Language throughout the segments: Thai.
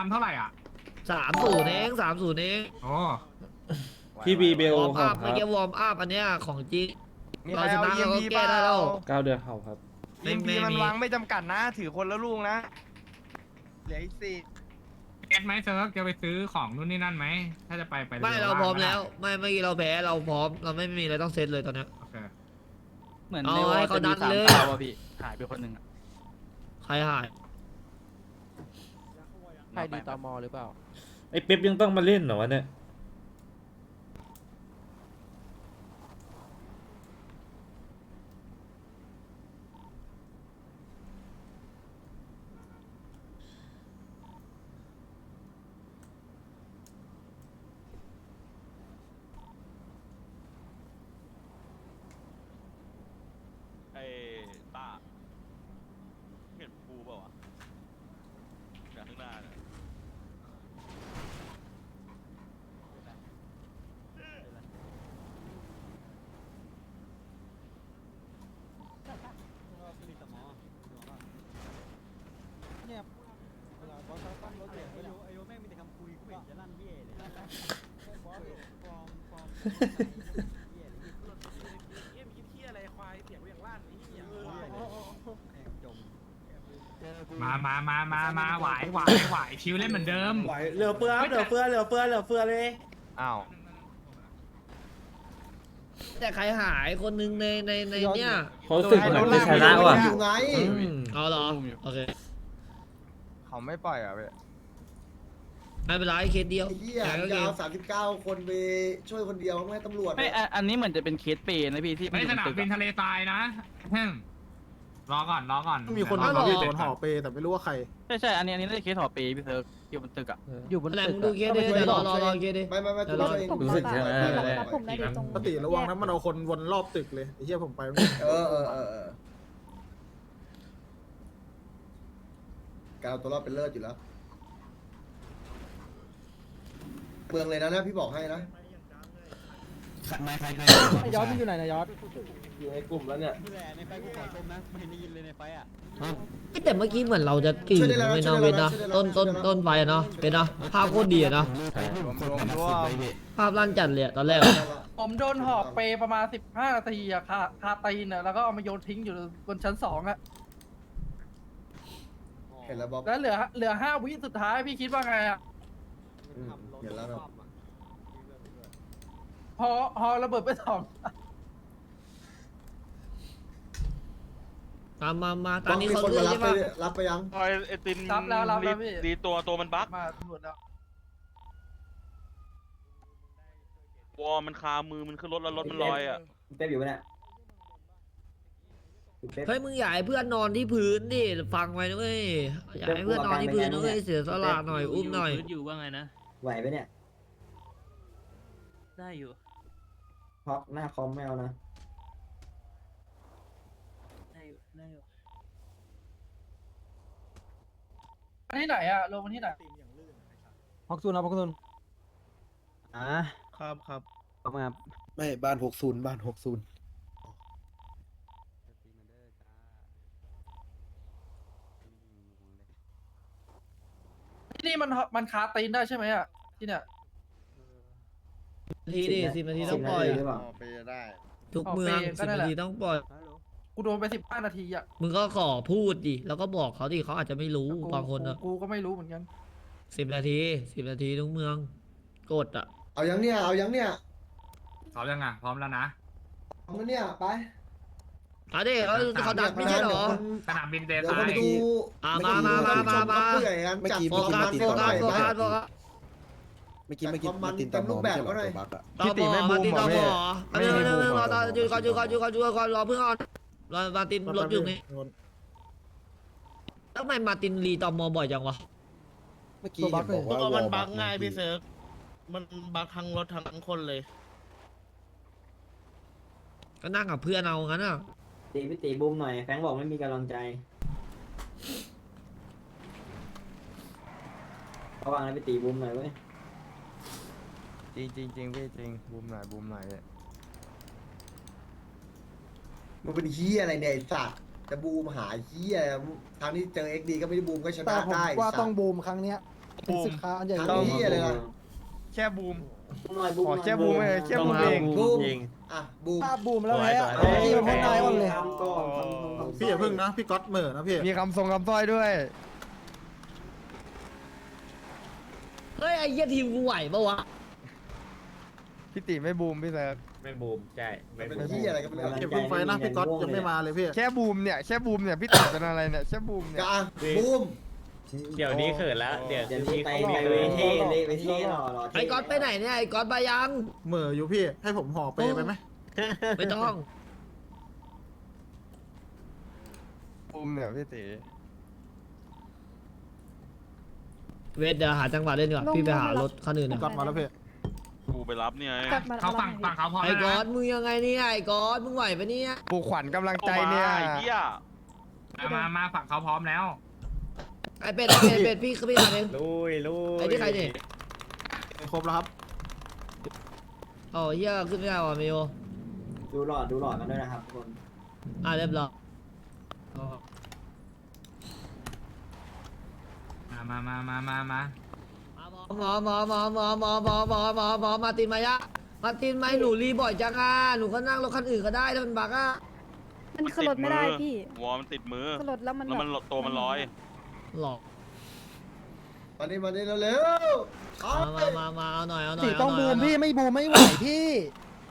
ทำเท่าไหร่อะสามศูนย์เองสามศูนย์เองโอ้พี่บีเบลวอร์มครัอับพเมื่อกี้วอร์มอัพอันเนี้ยของจริง มีเราใครชเอานะยีเรามก็พีแก้ได้แล้วเก้าเดือนเห่าครับ ไม่ยีมพีไม่มันมี วางไม่จำกัดนะ ถือคนละลูกนะ เหลืออีกสี่เก็ตไหมเซิร์ฟจะไปซื้อของนู่นนี่นั่นไหม ถ้าจะไปไปไม่เราพร้อมแล้ว ไม่เมื่อกี้เราแพ้เราพร้อมเราไม่มีอะไรต้องเซตเลยตอนเนี้ย โอเคเหมือนเอาในวอให้ลเขาจะมีดันสามเลย ดาวอะพี่หายไปคนหนึ่งอะใครหาย ใครดีตอมอหรือเปล่า ไอ้เป๊ปยังต้องมาเล่นเหรอวะเนี่ย ไอ้ต้าเห็นภูเปล่าวะจากข้างหน้าเนี่ย มามามามามาไหวไหวไหวชิวเล่นเหมือนเดิม ไหวเหลือเฟือเหลือเฟือเหลือเฟือเหลือเฟือเลยอ้าวแต่ใครหายคนหนึงในในในเนี้ยเขารู้สึกเหมือนจะชนะว่ะอยู่ไงอืมเอาเหรอโอเคเขาไม่ปล่อยเหรอะพี่ ไม่เป็นไรเคสเดียวไอ้เหี้ยแพ้ก็เกยามวสามสิบเก้าคนไปช่วยคนเดียวไม่ให้ตำรวจไม่อันอันนี้เหมือนจะเป็นเคสเปย์นะพี่ที่ไม่สนามตึกบินอะทะเลทรายนะฮึ่มรอก่อนรอก่อนมีคนอ้าวมาเหรอโดนห่อเปแต่ไม่รู้ว่าใครใช่ใช่อันนี้อันนี้น่าจะเคสหอเปย์พี่เซิร์ฟอยู่บนตึกอะอยู่บนอะไรตึมึกงดูอะเคสดิเดี๋ยวรอรอรอเคสดิ ไม่ไม่ไม่เดี๋ตัยววเราเองรู้สึกใช่ไหมผมได้อยู่ตรงปกติระวังนะมันเอาคนวนรอบตึกเลยไอ้เหี้ยผมไปไม่ได้เออเออเออเออการเอาตัวรอดเป็นเลิศอยู่แล้ว เมืองเลยนะนะพี่บอกให้นะยอดมันอยู่ไหนนะยอดอยู่ในกลุ่มแล้วเนี่ยแต่เมื่อกี้เหมือนเราจะกลืนนะเว้ยเนาะเว้ยนะต้นต้นต้นไฟอะเนาะเป็นเนาะภาพโคตรดีอะเนาะรวมรวมรวมภาพลั่นจัดเลยอะตอนแรกอะผมโดนหอบเปประมาณ 15 นาทีอะคาคาตีนอะแล้วก็เอามาโยนทิ้งอยู่บนชั้นสองอะเห็นแล้วบ๊อบแล้วเหลือเหลือห้าวิสุดท้ายพี่คิดว่าไงอะ อืมเห็นแล้วเนาะพอพอระเบิดไปสองมา มา มาตอต้อนงนี้มีเขาคนเลือมากรับใช่ไปปะรับไปยังพอไอ้ไอตินรับแล้วรับแล้วพี่ดีตัวตัวมันบั๊กมาตำรวจแล้ววอลมันคามือมันขึ้นรถแล้วรถมันลอยอะเป๊ปอยู่ปะเนี่ยเฮ้ยมึงอย่าให้เพื่อนนอนที่พื้นดิฟังไว้นะเว้ยอย่าให้เพื่อนนอนที่พื้นนะเว้ยเสียสละหน่อยอุ้มหน่อย อยู่ว่าไงนะ ไหวไหมเนี่ยได้อยู่เพราะหน้าคอมไม่เอานะ ได้อยู่ได้อยู่อันที่ไหนอะลงมาที่ไหนฮอกซุนนะฮอกซุนอ่าครับครับประมาณไม่บ้านหกศูนย์บ้านหกศูนย์ นี่มันมันคาตีนได้ใช่ไหมอะที่เนี่ยนาทีดิสิบนาทีต้องปล่อย หรือเปล่า ไปได้ทุกเมืองสิบนาทีต้องปล่อย กูโดนไปสิบห้านาทีอะมึงก็ขอพูดดิ แล้วก็บอกเขาดิเขาอาจจะไม่รู้กูบางคนอะกูกูก็ไม่รู้เหมือนกันสิบนาทีสิบนาทีทุกเมืองกดอะเอายังเนี่ย เอายังเนี่ยเขายังไงพร้อมแล้วนะเอามาเนี่ย ไป เอาดิเขาเขาดันไม่ใช่เหรอ สนามบินเดเดี๋ยวทคนรายดูอะมามามามามาเปื่อยกันจัดโฟกัสโฟกัสโฟกัสโฟกัสเมื่อกี้เมื่อกี้แต่ความมันตินเต็มรูปแบบก็หน่อยตัวบักอะต่อหมอมาตินต่อหมออันนี้นึงนึงรอต่อยืนก่อนยืนก่อนยืนก่อนยืนก่อนรอเพื่อนก่อนรอมาตินรถอยู่นี่แล้วทำไมมาตินรีต่อมอบ่อยจังวะเมื่อกี้เห็นบอกว่ามันวอบัร์กมง่ายบพี่เซิร์ฟมันบักทั้งรถทั้งคนเลยก็นั่งกับเพื่อนเอางั้นอะ ตีพี่ตีบูมหน่อย แฟงบอกไม่มีกำลังใจ ระวังนะพี่ตีบูมหน่อยเว้ย จริงจริงจริงพี่จริงบูมหน่อยบูมหน่อยเนี่ยมันเป็นเฮียอะไรเนี่ยไอ้สัตว์จะบูมหาเฮียทางนี้เจอเอ็กดีก็ไม่ได้บูมก็ชนะได้ว่าต้องบูมครั้งเนี้ยบูมทำเหี้ยอะไรล่ะแค่บูม บูมหน่อยบูมขอหน่อยแค่บูมเองแค่บูมเอง บูมยิง อะบูมถ้าบูมแล้วสวยแพ้สวยเอาที่มันพ่นนายบ้างเลยคำก่อนคำทรงคำพี่อย่าพึ่งนะพี่ก๊อตเหม่อนะพี่มีคำทรงคำสร้อยด้วย เฮ้ยไอ้เหี้ยทีมกูไหวปะวะ พี่ติไม่บูมพี่เซิร์ฟไม่บูมใช่ไม่เป็นบูมที่อะไรกันไปเลยอย่าเพึ่งไฟนะพี่ก๊อตยังไม่มาเลยพี่แค่บูมเนี่ยแค่บูมเนี่ยพี่ติเป็นอะไรเนี่ยแค่บูมเนี่ยก็อะบูม เดี๋ยวนี้เขินแล้ว เดี๋ยวเดี๋ยวนี้นี้ไปเขามีไปเขิเวนทีเละไปทีหล่อหล่อไอ้ก๊อตไปไหนเนี่ยไอ้ก๊อตไปยัง เหม่ออยู่พี่ ให้ผมห่อเปไปไหมไม่ต้องบูมเนี่ยพี่ติเวทเดี๋ยวหาจังหวะเล่นดีกว่าพี่ไปหารถคันอื่นพี่นะก๊อตมาแล้วพี่กูไปรับเนี่ยเขาฝั่งฝั่งเขาพร้อมไอ้แล้วก๊อนะตมึงยังไงเนี่ยไอ้ก๊อตมึงไหวปะเนี่ยปลูกขวัญกำลังใจเนี่ยไอ้เหี้ยมามามาฝั่งเขาพร้อมแล้ว ไอ้เป็ดไอ้เป็ดเป็ดพี่พี่หาเอง ลุยลุยไอ้นี่ใครเนี่ย ครบแล้วครับ โอ้เหี้ยขึ้นไม่ได้ว่ะมิวดูหลอดดูหลอดกันด้วยนะครับทุกคนอะเรียบร้อยมามามามามาหมอหมอหมอหมอหมอหมอหมอหมอหมอมาตินมายะมาตินไหมหนูรีบ่อยจังอะหนูก็นั่งรถคันอื่นก็ได้ถ้ามันบักอะมันขึ้นรถไม่ได้พี่วอลมันติดมือขึ้นรถแล้วมันแล้วมันตัวมันลอย หลอกมาดิมาดิเร็วๆเอามามามามาเอาหน่อยเอาหน่อยติต้องบูมพี่ไม่บูมไม่ไหวพี่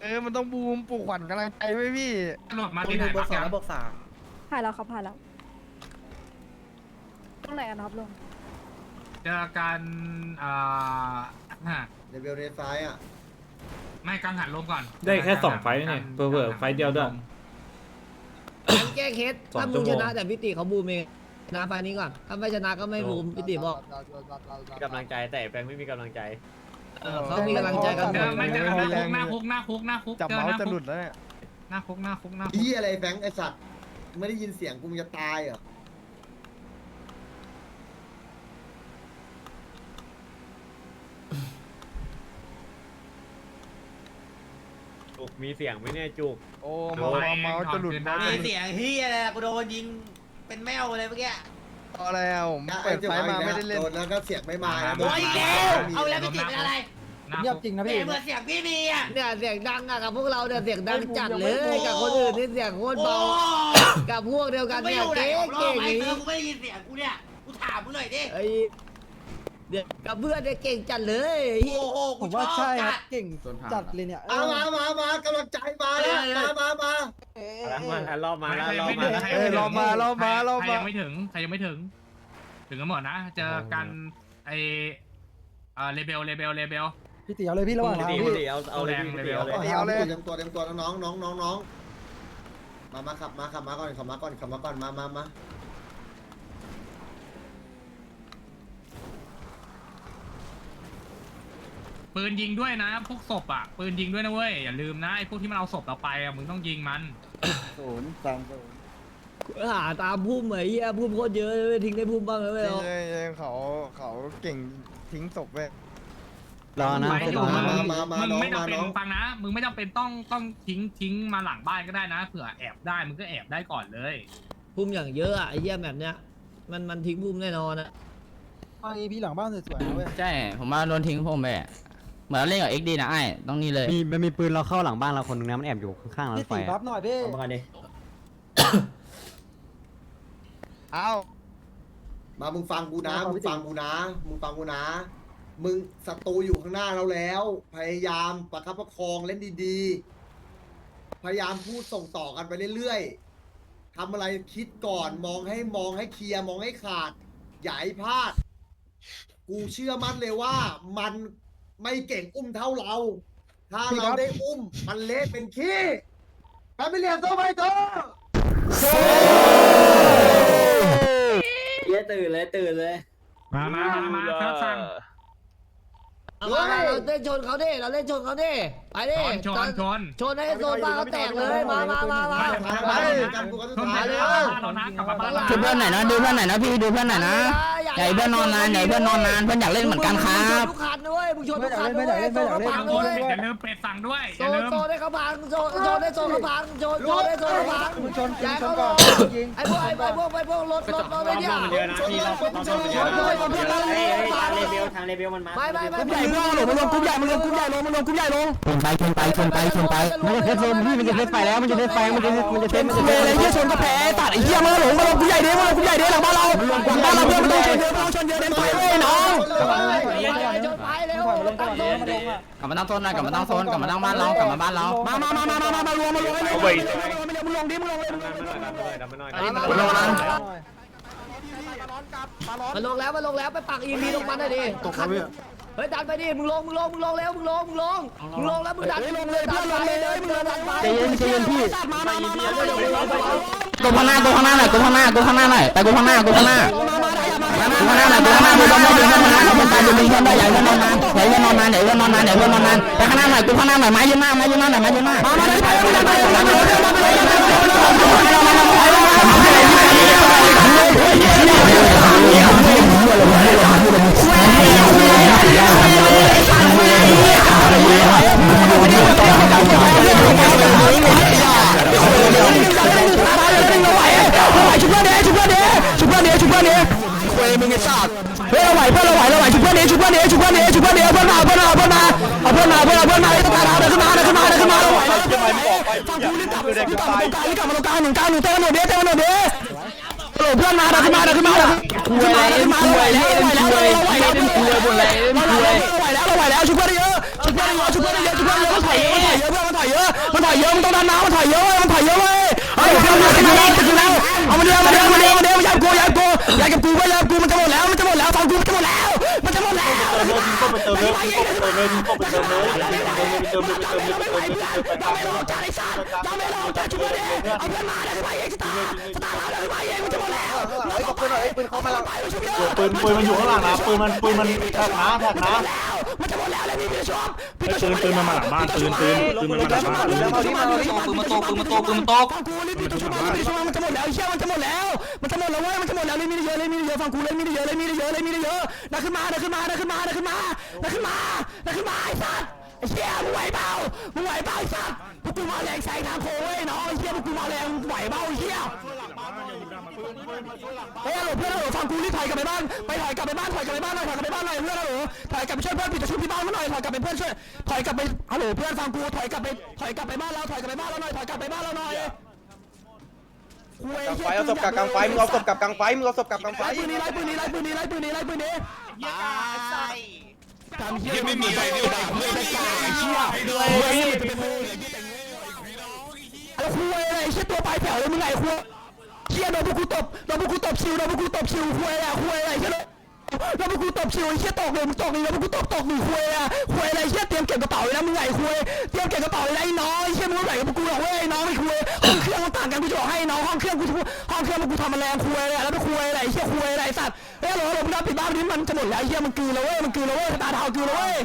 เออ มันต้องบูมปลูกขวัญกำลังใจไว้พี่ตำรวจมาที่ไหนบ้างยังผ่านแล้วครับผ่านแล้วตรงไหนกันครับลุงเจอกันอ่าฮะเดวิลเรซ้ายอะไม่กังหันลมก่อนได้แค่สองไฟต์นี่เผื่อๆไฟต์เดียวด้วยงั้นแก้เคสสองถ้าชั่มึงวโมชงนะแต่พิติเขาบูมเองช นะไฟล์นี้ก่อน ถ้าไม่ชนะก็ไม่บูมพิติบอกกำลังใจแต่แฟงไม่มีกำลังใจ เออเขามีกำลังใจกันหมเจอดไม่เจอกันหน้าคุกหน้าคุกหน้าคุกหน้าคุกจับเจอเมาหส์น้าจะหคุลุกดแล้วเนี่ยหน้าคุกหน้าคุกหน้าคุกพี่อะไรแฟงไอสัตว์ไม่ได้ยินเสียงกูมึงจะตายเหรอจุกมีเสียงไหมเนี่ยจุก โอ้เมาส์เมาส์จะหลุดเมาส์จะหลุดเสียงเฮียอะไรกูโดนยิง เป็นแมวเลยเมื่อกี้ เอาแล้วผมเปิดไฟมาไม่ได้เล่น โดนแล้วก็เสียงไม่มานะโอ้ยแกเอาแล้วพิติเป็นอะไรหน้าเงียบคุกจริงนะพี่เหมือนเสียงพี่มีอะเนี่ยเสียงดังอะกับพวกเราเนี่ยเสียงดังจัดเลยกับคนอื่นนี่เสียงโคตรเบากับพวกเดียวกันเนี่ยเก่งเก่งอย่างนี้กูไม่ได้ยินเสียงกูเนี่ยกูถามมึงหน่อยดิไอ้ เดี๋ยวกับเพื่อนเนี่ยเก่งจัดเลยโอ้โหผมว่าใช่ครับเก่งจัดเลยเนี่ยเอามามามากำลังใจมาแล้วมามามาแล้วมาแล้วรอบมาใครแล้วยังรอบไม่มาถึงแล้วใครเอ้ยรอมารอมารอใครมายังไม่ถึงใครยังไม่ถึง ถึงกันหมดนะ เจอกันไอเอ่อเลเบลเลเบลเลเบล พี่ตีเอาเลยพี่ระหว่างทางพี่พี่ตีเอาเอาเลยพี่ตีเอาเลย เอาเลย เต็มตัวเต็มตัวน้องน้องน้องน้องมามาขับมาขับมาก่อนขับมาก่อนขับมาก่อนมามามา ปืนยิงด้วยนะพวกศพอะปืนยิงด้วยนะเว้ยอย่าลืมนะไอพวกที่มันเอาศพเราไปอะมึงต้องยิงมันศูนย์สามศูนย์หาตามพุ่มเหมยเหี้ยพุ่มโคตรเยอะเลยทิ้งได้พุ่มบ้างเลยไม่เอาเอ้ยเอ้ยเขาเขาเก่งทิ้งศพเว้ย รอนะไปอยู่มามึงมามามึงน้องไม่จำมาเป็นน้อง ฟังนะมึงไม่จำเป็นต้องต้องทิ้งทิ้งมาหลังบ้านก็ได้นะเผื่อแอบได้มึงก็แอบได้ก่อนเลย พุ่มอย่างเยอะอะไอ้เหี้ยแบบเนี้ยมันมันทิ้งพุ่มแน่นอนอะไอพี่หลังบ้านสวยๆนะเว้ย ใช่ ผมมาโดนทิ้งผมไป เหมือนเล่นกับเอ็กดีนะไอ้ต้องนี่เลย มีมันมีปืนเราเข้าหลังบ้านเราคนนึงนะมันแอบอยู่ข้างๆรพี่ถไฟตีบัฟหน่อยพี่ เอามากันดิเอ้ามามึงฟังกูนะ มึงฟังกูนะ มึงฟังกูนะ มึงศัตรูอยู่ข้างหน้าเราแล้ว พยายามประคับประคองเล่นดีๆ พยายามพูดส่งต่อกันไปเรื่อยๆทำอะไรคิดก่อนมองให้มองให้เคลียร์มองให้ขาดอย่าให้พลาด กูเชื่อมั่นเลยว่ามัน ไม่เก่งอุ้มเท่าเรา ถ้าเราได้อุ้มมันเละเป็นขี้แฟมิเลียโซไบโตเย้ตื่นเลยตื่นเลย มามามามาเซิร์ฟสั่ง เอามามาเราเล่นชนเขาดิเราเล่นชนเขาดิไปดิชนชนชน ชนให้โซนบ้าเขาแตกเลยมามามามาไปกันกูก็ชนตายไปแล้แล้ววเรานะกลับมาบ้านเราดูเพื่อนไหนนะดูเพื่อนไหนนะพี่ดูเพื่อนไหนนะออย่าให้เพื่อนนอนนานอย่าให้เพื่อนนอนนานเพื่อนอยากเล่นเหมือนกันครับมึงชนทุกคันด้วย มึงชนทุกคันด้วยโซนเขาพังด้วยอย่าลืมเป็ดสั่งด้วยอโซย่านลืมโซนให้เขาพังโซนโซนให้โซนเขาพังโซนโซนให้โซนเขาพังมึงชนย่าให้ชนเขาก่ลอนงไอ้พวกไอ้พวกไอ้พวกรถรถรถอะไรเนี่ยชนเลยชนเลยชนเลยชนเลยทางเลเบลมันมาไม่ไม่ไม่ใหญ่เพื่อนหลงมันลงกรุ๊ปใหญ่มันลงกรุ๊ปใหญ่ลงมันลงกรุ๊ปใหญ่ลงชนไปชนไปชนไปชนไปมันจะเทสโซนพี่มันจะเทสไฟแล้วมันจะเทสไฟมันจะมันจะเทสมันจะเทสเลยเฮียชนก็แพ้ตัดไอ้เฮียมันหลงมันลงกรุ๊ปใหญ่ดิมันลงกรุ๊ปใหญ่ดิหลังบ้านเราหลังบ้านเราเพื่อนมันต้องชนเยอะมันต้องชนเยอะเดินไปเว้ยน้อง ชนไปเร็วตั้งโซนดิ กลับมาตั้งโซนหน่อยกลับมาตั้งโซนกลับมาตั้งบ้านเรากลับมาบ้านเรามามามามามามารวมมารวมให้เร็วมึงลงดิมึงลงเลยมันลงนะมันลงแล้วมันลงแล้วไปปักอีมีลงมาหน่อยดิตกครับเฮ้ยดันไปดิมึงลงมึงลงมึงลงเร็วมึงลงมึงลงมึงลงแล้วมึงดันลงเลยเพื่อนลงเลยมึงเดินดันไปใจเย็นใจเย็นพี่มามามามากูข้างหน้ากูข้างหน้าหน่อยกูข้างหน้ากูข้างหน้าหน่อยไปกูข้างหน้ากูข้างหน้ากูข้างหน้าหน่อยกูข้างหน้าดูดมได้ดูดม ได้ดูดมได้ดูดึงเพื่อนได้ใหญ่เพื่อนนอนนานใหญ่เพื่อนนอนนานใหญ่เพื่อนนอนนานใหญ่เพื่อนนอนนานไปข้างหน้าหน่อยกูข้างหน้าหน่อยไม้ยืนหน้าไม้ยืนหน้าหน่อยไม้ยืนหน้ามากเฮ้ยมึงไอ้สัตว์ เฮ้ยเราไหวเพื่อนเราไหวเราไหวชุบเพื่อนเดชุบเพื่อนเดชุบเพื่อนเดชุบเพื่อนเดเพื่อนมาเพื่อนมาเพื่อนมาเอาเพื่อนมาเพื่อนเอาเพื่อนมาไอ้ตาดาวเดินขึ้นมาเดินขึ้นมาเดินขึ้นมาเราไหวแล้วฟังกูรีบกลับรีบกลับมาตรงกลางรีบกลับมาตรงกลางหนึ่งเก้าหนึ่งเต้นหนึ่งเดเต้นหนึ่งเดโหเพื่อนมาเดินขึ้นมาเดินขึ้นมาเดินขึ้นมาเดินขึ้นมาเราไหวแล้วเราไหวแล้วเราไหวแล้วเราไหวแล้วเราไหวแล้วชุบเพื่อนเยอะชุบเพื่อนเยอะชุบเพื่อนเยอะชุบเพื่อนเยอะมันถอยเยอะมันถอยเยอะมันถอยเยอะมันถอยเยอะมันต้องดันน้ำมันถอยเยอะมันถอยเยอะเว้ยเฮ้ยเพื่อนมาขึ้นมาแล้วขึ้นมาแล้วเอามาเดียวมาเดียวมาเดียวมาเดียวอย่ากูอย่ากูอย่ากับกูอย่า ก็ไปเติมเลยก็ไปเติมเลยก็ไปเติมเลยเติมเลยเติมเลยเติมเลยเติมเลยเติมเลยไปตามเลยจ่ายสัตว์จ่ายไม่ลงจ่ายชุบเพื่อนเอาเพื่อนมาเลยไปเองสตาร์สตาร์มาเลยไปเองมันจะหมดแล้วเฮ้ยขอบคุณหน่อยปืนเขามาแล้วปืนปืนมันอยู่ข้างหลังนะปืนมันปืนมันแท็กนะแท็กนะมันจะหมดแล้วเลยพี่พี่ชมพี่ปืนปืนมันมาหลังบ้านปืนปืนปืนมันมาหลังบ้านปืนมันตกปืนมันตกปืนมันตกปืนมันตกฟังกูรีบพี่ตัวชมมาพี่ชมมันจะหมดแล้วเชี่ยมันจะหมดแล้วมั มันจะหมดแล้วเว้ยมันจะหมดแล้วเลยมีเยอะเลยมีเยอะฟังกูเลยมีเยอะเลยมีเยอะเลยมีเยอะดันขึ้นมาดันขึ้นมาดันขึ้นมาดันขึ้นมาดันขึ้นมาดันขึ้นมาไอ้สัตว์ไอ้เชี่ยมึงไหวเปล่ามึงไหวเปล่าไอ้สัตว์พวกกูมาแรงใส่ทางโค้งเว้ยน้องไอ้เชี่ยพวกกูมาแรงมึงไหวเปล่าไอ้เชี่ยเฮ้ยฮัลโหเพื่อนฮัลโหลฟังกูรีบถอยกลับไปบ้านไปถอยกลับไปบ้านถอยกลับไปบ้านหน่อยถอยกลับไปบ้านหน่อยเพื่อนฮัลโหลถอยกลับไปช่วยเพื่อนปิดจะช่วยที่บ้านมาหน่อยถอยกลับไปเพื่อนช่วยถอยกลับไปฮัลโหลเพื่อนฟังกูถอยกลับไปถอยกลับไปบ้านเราถอยกลับไปบ้านเราหน่อยถอยกลับไปบ้านเราหน่อย คุยกางไฟเอาศพกับกางไฟมึงเอาศพกับกางไฟมึงเอาศพกับกางไฟไล่ปืนนี้ไล่ปืนนี้ไล่ปืนนี้ไล่ปืนนี้ไล่ปืนนี้ทำเหี้ยไม่มีใครที่ด่าเพื่อนได้กล้าไอ้เชี่ยเฮ้ยแล้วคุยอะไรไอ้เชี่ยตัวปลายแถวเลยมึงไงคุยเชี่ยโดนพวกกูตบโดนพวกกูตบชิวโดนพวกกูตบชิวคุยอะไรคุยอะไรเชี่ยโด แล้วกกูตบชิวไอ้เชี่ยตกเลยมึงตกเลยแล้วมึงกูตบตกหนึ่งคุยอะคุยอะไรเชี่ยเตรียมเก็บกระเป๋าเลยนะมึงไงคุยเตรียมเก็บกระเป๋าเลยนะไอ้น้องไอ้เชี่ยมึงไม่ไหนกับกูหรอกเว้ยไอ้น้องไม่คุยห้องเครื่องมันต่างกันกูจะบอกให้น้องห้องเครื่องกูห้องเครื่องมันกูทำมาแรงคุยอะแล้วไปคุยอะไรไอ้เชี่ยคุยอะไรสัตว์เฮ้ยหลบหลบมึงปิดบ้านนี้มันจะหมดแล้วไอ้เชี่ยมันกืนแล้วเว้ยมันกืนแล้วเว้ยตาเทากืนแล้วเว้ย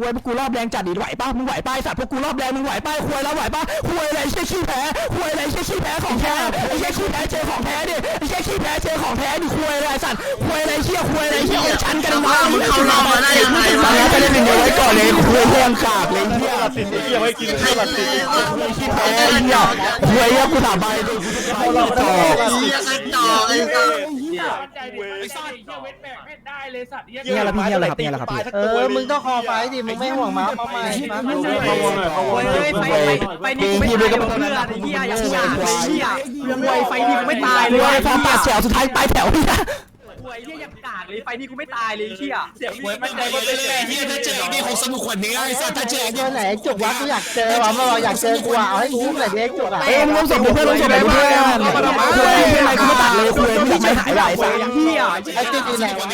ควยพวกกูรอบแรงจัดดิไหวป่ะมึงไหวป่ะไอ้สัตว์พวกกูรอบแรงมึงไหวป่ะควยแล้วไหวป่ะควยอะไรเชี่ยขี้แพ้ควยอะไรเชี่ยขี้แพ้ของแท้ไอ้เชี่ยขี้แพ้เจอของแท้ดิไอ้เชี่ยขี้แพ้เจอของแท้ดิควยอะไรไอ้สัตว์ควยอะไรเชี่ยควยอะไรเชี่ยเอาชั้นกันมามึงเข้ารอบมาได้ยังไงวะจะได้เป็นเดียวไว้ก่อนเลยควยเพื่อนกากเลยเชี่ยหลักสินไอ้เหี้ยไว้กินเพื่อหลักสินขี้แพ้เชี่ยควยกูถามไปกูจะไปต่อเหี้ยกันต่อไอ้สั สเงียบแล้วพี่เงียบแล้วครับเงียบแล้วครับพี่เออมึงต้องคอไฟดิมึงไม่ห่วงม้ามาใหม่มาเขาวงหน่อยเขาวงหน่อยไปไปนี่ไม่ตายกับเพื่อนไอ้เหี้ยอย่าเชี่ยไอ้เหี้ยควยไฟนี่กูไม่ตายเลยฟอร์มปากแถวสุดท้ายปลายแถวพี่ นะเจอไหนจุกวะกูอยากเจอวะมาอยากเจอกูอะเอาให้กูหน่อยดิจุกอะเอ้ยมึงลงศพเพื่อนลงศพเพื่อนเพื่อนคุยเป็นไรกูไม่ตัดเลยคุยไม่อยากไม่หายไหลสักเหี้ยไอ้ติ๊กไหนวะ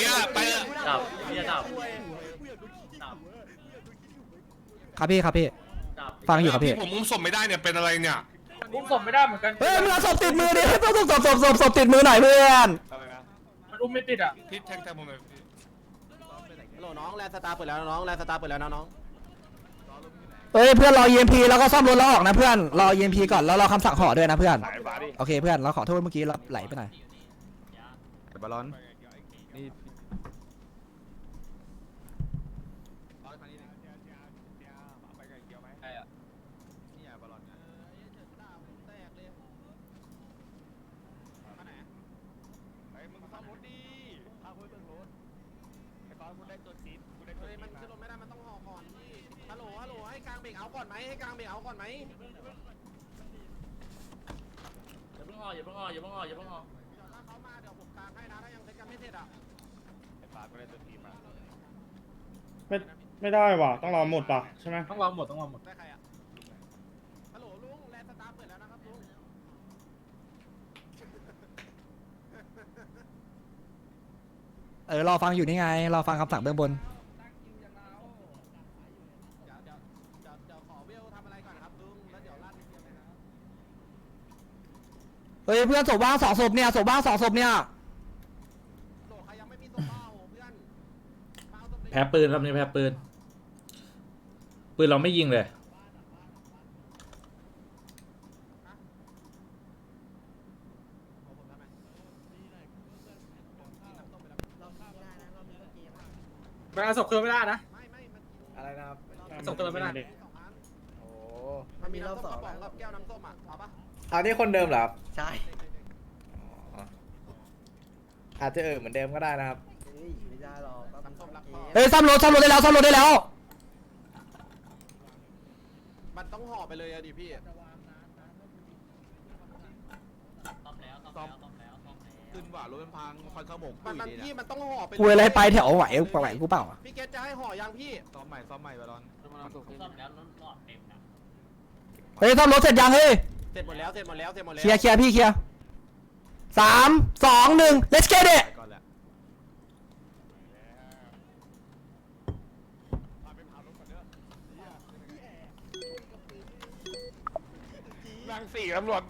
ครับพี่ครับพี่ฟังอยู่ครับพี่ผมอุ้มศพไม่ได้เนี่ยเป็นอะไรเนี่ยอุ้มศพไม่ได้เหมือนกันเฮ้ยมึงเอาศพติดมือดิต้องศพศพศพศพศพติดมือหน่อยเพื่อน มันอุ้มไม่ติดอะพี่แทงแทงผมหน่อยพี่น้องแลนสตาร์เปิดแล้วน้องแลนสตาร์เปิดแล้วน้องเอ้ยเพื่อนรอ EMP แล้วก็ซ่อมรถแล้วออกนะเพื่อนรอ EMP ก่อนแล้วรอคำสั่งห่อด้วยนะเพื่อนสายบาดิโอเคเพื่อนเราขอโทษเมื่อกี้เราไหลไปหน่อยไอ้บอลลอนนี่ เนี่ยบอลลอนเนี่ย ไอ้มึงซ่อมรถดีพากูไปเบิ่งรถไอ้ตอนกูได้ตัวซีดกูได้ตัวซีดมันขึ้นรถไม่ได้มันต้องห่อก่อนพี่ฮัลโหลฮัลโหลให้กลางเบรกเอาก่อนไหมให้กลางเบรกเอาก่อนไหมอย่าเพิ่งออกอย่าเพิ่งออกอย่าเพิ่งออกอย่าเพิ่งออกเดี๋ยวถ้าเขามาเดี๋ยวผมกลางให้นะถ้ายังเซ็ตกันไม่เสร็จอะไอ้ปากูได้ตัวซีดมาไม่ไม่ได้ว่ะต้องรอหมดป่ะใช่ไหมต้องรอหมดต้องรอหมดได้ใครอะฮัลโหลลุงแลนด์สตาร์ทเปิดแล้วนะครับลุง เออรอฟังอยู่นี่ไงรอฟังคำสั่งเบื้องบน เฮ้ยเพื่อนศพว่างสองศพเนี่ยศพว่างสองศพเนี่ย แพ้ปืนครับนี่แพ้ปืน ปืนเราไม่ยิงเลย ไม่เอาศพคืนไม่ได้นะไม่ไม่มันอะไรนะครับส่งตัวไม่ได้สองอันโอ้มันมีน้ำส้มกระป๋องกับแก้วน้ำส้มอะเอาปะอันนี้คนเดิมเหรอครับใช่อาจจะเออเหมือนเดิมก็ได้นะครับไม่ได้หรอกน้ำส้มรักพ่อเฮ้ยซ่อมรถซ่อมรถได้แล้วซ่อมรถได้แล้ว มันต้องห่อไปเลยอะดิพี่ ขึ้น ว่ารถมันพังคอยขโมงมันมันดีพี่นะมันต้องห่อไปกูอะไรไปแถวไหวไหวกูเปล่าพี่เกตจะให้ห่อยังพี่ซ่อมใหม่ซ่อมใหม่บอลลอนเฮ้ยซ่อมรถเสร็จยังเฮ้ยเสร็จหมดแล้วเสร็จหมดแล้วเสร็จหมดแล้วเคลียร์เคลียร์พี่เคลียร์สามสองหนึ่ง let's get it ไปก่อนแหละนั่งสี่ตำรวจ